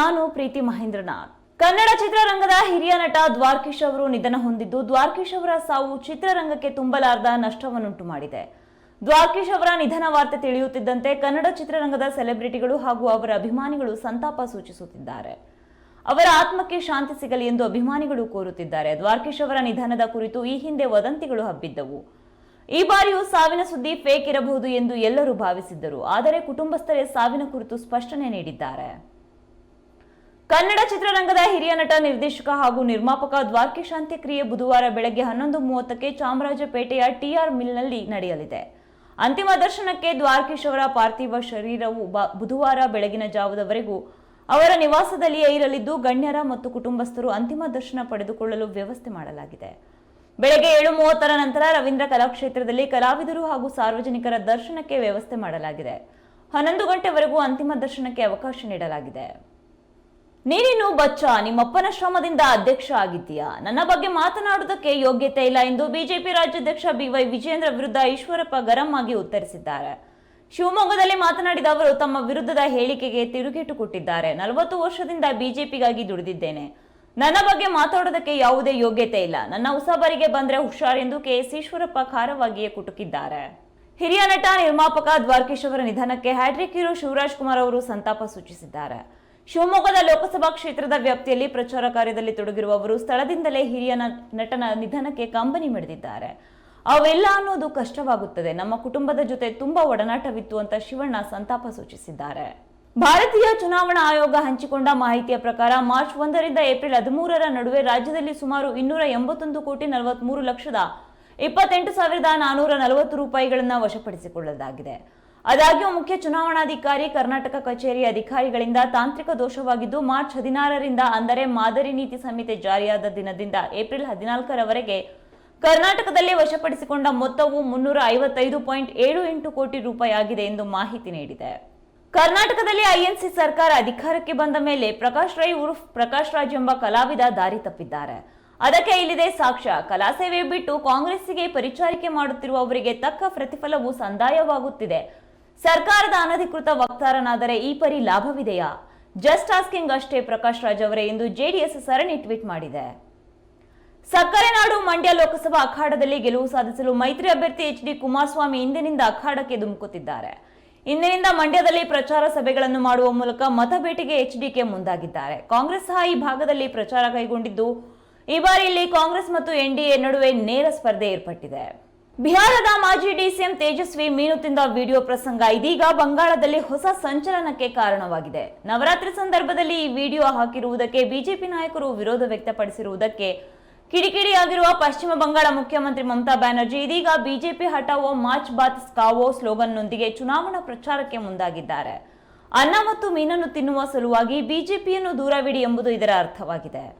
ನಾನು ಪ್ರೀತಿ ಮಹೇಂದ್ರನಾಥ್. ಕನ್ನಡ ಚಿತ್ರರಂಗದ ಹಿರಿಯ ನಟ ದ್ವಾರ್ಕೀಶ್ ಅವರು ನಿಧನ ಹೊಂದಿದ್ದು ದ್ವಾರ್ಕೀಶ್ ಅವರ ಸಾವು ಚಿತ್ರರಂಗಕ್ಕೆ ತುಂಬಲಾರದ ನಷ್ಟವನ್ನುಂಟು ಮಾಡಿದೆ. ದ್ವಾರ್ಕೀಶ್ ಅವರ ನಿಧನ ವಾರ್ತೆ ತಿಳಿಯುತ್ತಿದ್ದಂತೆ ಕನ್ನಡ ಚಿತ್ರರಂಗದ ಸೆಲೆಬ್ರಿಟಿಗಳು ಹಾಗೂ ಅವರ ಅಭಿಮಾನಿಗಳು ಸಂತಾಪ ಸೂಚಿಸುತ್ತಿದ್ದಾರೆ. ಅವರ ಆತ್ಮಕ್ಕೆ ಶಾಂತಿ ಸಿಗಲಿ ಎಂದು ಅಭಿಮಾನಿಗಳು ಕೋರುತ್ತಿದ್ದಾರೆ. ದ್ವಾರ್ಕೀಶ್ ಅವರ ನಿಧನದ ಕುರಿತು ಈ ಹಿಂದೆ ವದಂತಿಗಳು ಹಬ್ಬಿದ್ದವು. ಈ ಬಾರಿಯೂ ಸಾವಿನ ಸುದ್ದಿ ಫೇಕ್ ಇರಬಹುದು ಎಂದು ಎಲ್ಲರೂ ಭಾವಿಸಿದ್ದರು. ಆದರೆ ಕುಟುಂಬಸ್ಥರೇ ಸಾವಿನ ಕುರಿತು ಸ್ಪಷ್ಟನೆ ನೀಡಿದ್ದಾರೆ. ಕನ್ನಡ ಚಿತ್ರರಂಗದ ಹಿರಿಯ ನಟ, ನಿರ್ದೇಶಕ ಹಾಗೂ ನಿರ್ಮಾಪಕ ಶಾಂತಿ ಕ್ರಿಯೆ ಬುಧವಾರ ಬೆಳಗ್ಗೆ ಹನ್ನೊಂದು ಮೂವತ್ತಕ್ಕೆ ಚಾಮರಾಜಪೇಟೆಯ ಟಿಆರ್ ಮಿಲ್ನಲ್ಲಿ ನಡೆಯಲಿದೆ. ಅಂತಿಮ ದರ್ಶನಕ್ಕೆ ದ್ವಾರಕೀಶ್ ಅವರ ಪಾರ್ಥಿವ ಶರೀರವು ಬುಧವಾರ ಬೆಳಗಿನ ಜಾವದವರೆಗೂ ಅವರ ನಿವಾಸದಲ್ಲಿಯೇ ಇರಲಿದ್ದು, ಗಣ್ಯರ ಮತ್ತು ಕುಟುಂಬಸ್ಥರು ಅಂತಿಮ ದರ್ಶನ ಪಡೆದುಕೊಳ್ಳಲು ವ್ಯವಸ್ಥೆ ಮಾಡಲಾಗಿದೆ. ಬೆಳಗ್ಗೆ ಏಳು ಮೂವತ್ತರ ನಂತರ ರವೀಂದ್ರ ಕಲಾಕ್ಷೇತ್ರದಲ್ಲಿ ಕಲಾವಿದರು ಹಾಗೂ ಸಾರ್ವಜನಿಕರ ದರ್ಶನಕ್ಕೆ ವ್ಯವಸ್ಥೆ ಮಾಡಲಾಗಿದೆ. ಹನ್ನೊಂದು ಗಂಟೆವರೆಗೂ ಅಂತಿಮ ದರ್ಶನಕ್ಕೆ ಅವಕಾಶ ನೀಡಲಾಗಿದೆ. ನೀನಿನ್ನು ಬಚ್ಚ, ನಿಮ್ಮಪ್ಪನ ಶ್ರಮದಿಂದ ಅಧ್ಯಕ್ಷ ಆಗಿದ್ದೀಯಾ? ನನ್ನ ಬಗ್ಗೆ ಮಾತನಾಡುವುದಕ್ಕೆ ಯೋಗ್ಯತೆ ಇಲ್ಲ ಎಂದು ಬಿಜೆಪಿ ರಾಜ್ಯಾಧ್ಯಕ್ಷ ಬಿವೈ ವಿಜೇಂದ್ರ ವಿರುದ್ಧ ಈಶ್ವರಪ್ಪ ಗರಂ ಆಗಿ ಉತ್ತರಿಸಿದ್ದಾರೆ. ಶಿವಮೊಗ್ಗದಲ್ಲಿ ಮಾತನಾಡಿದ ಅವರು, ತಮ್ಮ ವಿರುದ್ಧದ ಹೇಳಿಕೆಗೆ ತಿರುಗೇಟು ಕೊಟ್ಟಿದ್ದಾರೆ. ನಲವತ್ತು ವರ್ಷದಿಂದ ಬಿಜೆಪಿಗಾಗಿ ದುಡಿದಿದ್ದೇನೆ. ನನ್ನ ಬಗ್ಗೆ ಮಾತಾಡೋದಕ್ಕೆ ಯಾವುದೇ ಯೋಗ್ಯತೆ ಇಲ್ಲ. ನನ್ನ ಉಸಾಬರಿಗೆ ಬಂದ್ರೆ ಹುಷಾರ್ ಎಂದು ಕೆಎಸ್ ಈಶ್ವರಪ್ಪ ಖಾರವಾಗಿಯೇ ಕುಟುಕಿದ್ದಾರೆ. ಹಿರಿಯ ನಟ, ನಿರ್ಮಾಪಕ ದ್ವಾರಕೀಶ್ ಅವರ ನಿಧನಕ್ಕೆ ಹ್ಯಾಟ್ರಿಕ್ ಹೀರೋ ಶಿವರಾಜ್ ಕುಮಾರ್ ಅವರು ಸಂತಾಪ ಸೂಚಿಸಿದ್ದಾರೆ. ಶಿವಮೊಗ್ಗದ ಲೋಕಸಭಾ ಕ್ಷೇತ್ರದ ವ್ಯಾಪ್ತಿಯಲ್ಲಿ ಪ್ರಚಾರ ಕಾರ್ಯದಲ್ಲಿ ತೊಡಗಿರುವವರು ಸ್ಥಳದಿಂದಲೇ ಹಿರಿಯ ನಟನ ನಿಧನಕ್ಕೆ ಕಂಬನಿ ಮಿಡಿದಿದ್ದಾರೆ. ಅವೆಲ್ಲ ಅನ್ನೋದು ಕಷ್ಟವಾಗುತ್ತದೆ. ನಮ್ಮ ಕುಟುಂಬದ ಜೊತೆ ತುಂಬಾ ಒಡನಾಟವಿತ್ತು ಅಂತ ಶಿವಣ್ಣ ಸಂತಾಪ ಸೂಚಿಸಿದ್ದಾರೆ. ಭಾರತೀಯ ಚುನಾವಣಾ ಆಯೋಗ ಹಂಚಿಕೊಂಡ ಮಾಹಿತಿಯ ಪ್ರಕಾರ ಮಾರ್ಚ್ ಒಂದರಿಂದ ಏಪ್ರಿಲ್ ಹದಿಮೂರರ ನಡುವೆ ರಾಜ್ಯದಲ್ಲಿ ಸುಮಾರು ಇನ್ನೂರ ಎಂಬತ್ತೊಂದು ಕೋಟಿ ನಲವತ್ಮೂರು ಲಕ್ಷದ ಇಪ್ಪತ್ತೆಂಟು ಸಾವಿರದ ನಾನೂರ ನಲವತ್ತು ರೂಪಾಯಿಗಳನ್ನು ವಶಪಡಿಸಿಕೊಳ್ಳಲಾಗಿದೆ. ಆದಾಗ್ಯೂ ಮುಖ್ಯ ಚುನಾವಣಾಧಿಕಾರಿ, ಕರ್ನಾಟಕ ಕಚೇರಿ ಅಧಿಕಾರಿಗಳಿಂದ ತಾಂತ್ರಿಕ ದೋಷವಾಗಿದ್ದು, ಮಾರ್ಚ್ ಹದಿನಾರರಿಂದ ಅಂದರೆ ಮಾದರಿ ನೀತಿ ಸಂಹಿತೆ ಜಾರಿಯಾದ ದಿನದಿಂದ ಏಪ್ರಿಲ್ ಹದಿನಾಲ್ಕರವರೆಗೆ ಕರ್ನಾಟಕದಲ್ಲಿ ವಶಪಡಿಸಿಕೊಂಡ ಮೊತ್ತವು ಮುನ್ನೂರ ಐವತ್ತೈದು ಪಾಯಿಂಟ್ ಏಳು ಎಂಟು ಕೋಟಿ ರೂಪಾಯಿ ಆಗಿದೆ ಎಂದು ಮಾಹಿತಿ ನೀಡಿದೆ. ಕರ್ನಾಟಕದಲ್ಲಿ ಐಎನ್ಸಿ ಸರ್ಕಾರ ಅಧಿಕಾರಕ್ಕೆ ಬಂದ ಮೇಲೆ ಪ್ರಕಾಶ್ ರೈ ಉರ್ಫ್ ಪ್ರಕಾಶ್ ರಾಜ್ ಎಂಬ ಕಲಾವಿದ ದಾರಿ ತಪ್ಪಿದ್ದಾರೆ. ಅದಕ್ಕೆ ಇಲ್ಲಿದೆ ಸಾಕ್ಷ್ಯ. ಕಲಾ ಸೇವೆ ಬಿಟ್ಟು ಕಾಂಗ್ರೆಸ್ಸಿಗೆ ಪರಿಚಾರಿಕೆ ಮಾಡುತ್ತಿರುವವರಿಗೆ ತಕ್ಕ ಪ್ರತಿಫಲವು ಸಂದಾಯವಾಗುತ್ತಿದೆ. ಸರ್ಕಾರದ ಅನಧಿಕೃತ ವಕ್ತಾರನಾದರೆ ಈ ಪರಿ ಲಾಭವಿದೆಯಾ? ಜಸ್ಟ್ ಆಸ್ಕಿಂಗ್ ಅಷ್ಟೇ ಪ್ರಕಾಶ್ ರಾಜ್ ಅವರೇ ಎಂದು ಜೆಡಿಎಸ್ ಸರಣಿ ಟ್ವೀಟ್ ಮಾಡಿದೆ. ಸಕ್ಕರೆ ನಾಡು ಮಂಡ್ಯ ಲೋಕಸಭಾ ಅಖಾಡದಲ್ಲಿ ಗೆಲುವು ಸಾಧಿಸಲು ಮೈತ್ರಿ ಅಭ್ಯರ್ಥಿ ಎಚ್ ಡಿ ಕುಮಾರಸ್ವಾಮಿ ಇಂದಿನಿಂದ ಅಖಾಡಕ್ಕೆ ಧುಮುಕುತ್ತಿದ್ದಾರೆ. ಇಂದಿನಿಂದ ಮಂಡ್ಯದಲ್ಲಿ ಪ್ರಚಾರ ಸಭೆಗಳನ್ನು ಮಾಡುವ ಮೂಲಕ ಮತಬೇಟೆಗೆ ಎಚ್ಡಿಕೆ ಮುಂದಾಗಿದ್ದಾರೆ. ಕಾಂಗ್ರೆಸ್ ಸಹ ಈ ಭಾಗದಲ್ಲಿ ಪ್ರಚಾರ ಕೈಗೊಂಡಿದ್ದು, ಈ ಬಾರಿ ಇಲ್ಲಿ ಕಾಂಗ್ರೆಸ್ ಮತ್ತು ಎನ್ಡಿಎ ನಡುವೆ ನೇರ ಸ್ಪರ್ಧೆ ಏರ್ಪಟ್ಟಿದೆ. ಬಿಹಾರದ ಮಾಜಿ ಡಿಸಿಎಂ ತೇಜಸ್ವಿ ಮೀನು ತಿಂದ ವಿಡಿಯೋ ಪ್ರಸಂಗ ಇದೀಗ ಬಂಗಾಳದಲ್ಲಿ ಹೊಸ ಸಂಚಲನಕ್ಕೆ ಕಾರಣವಾಗಿದೆ. ನವರಾತ್ರಿ ಸಂದರ್ಭದಲ್ಲಿ ಈ ವಿಡಿಯೋ ಹಾಕಿರುವುದಕ್ಕೆ ಬಿಜೆಪಿ ನಾಯಕರು ವಿರೋಧ ವ್ಯಕ್ತಪಡಿಸಿರುವುದಕ್ಕೆ ಕಿಡಿಕಿಡಿಯಾಗಿರುವ ಪಶ್ಚಿಮ ಬಂಗಾಳ ಮುಖ್ಯಮಂತ್ರಿ ಮಮತಾ ಬ್ಯಾನರ್ಜಿ ಇದೀಗ ಬಿಜೆಪಿ ಹಟಾವೋ ಮಾಚ್ ಬಾತ್ ಸ್ಕಾವೋ ಸ್ಲೋಗನ್ನೊಂದಿಗೆ ಚುನಾವಣಾ ಪ್ರಚಾರಕ್ಕೆ ಮುಂದಾಗಿದ್ದಾರೆ. ಅನ್ನ ಮತ್ತು ಮೀನನ್ನು ತಿನ್ನುವ ಸಲುವಾಗಿ ಬಿಜೆಪಿಯನ್ನು ದೂರವಿಡಿ ಎಂಬುದು ಇದರ ಅರ್ಥವಾಗಿದೆ.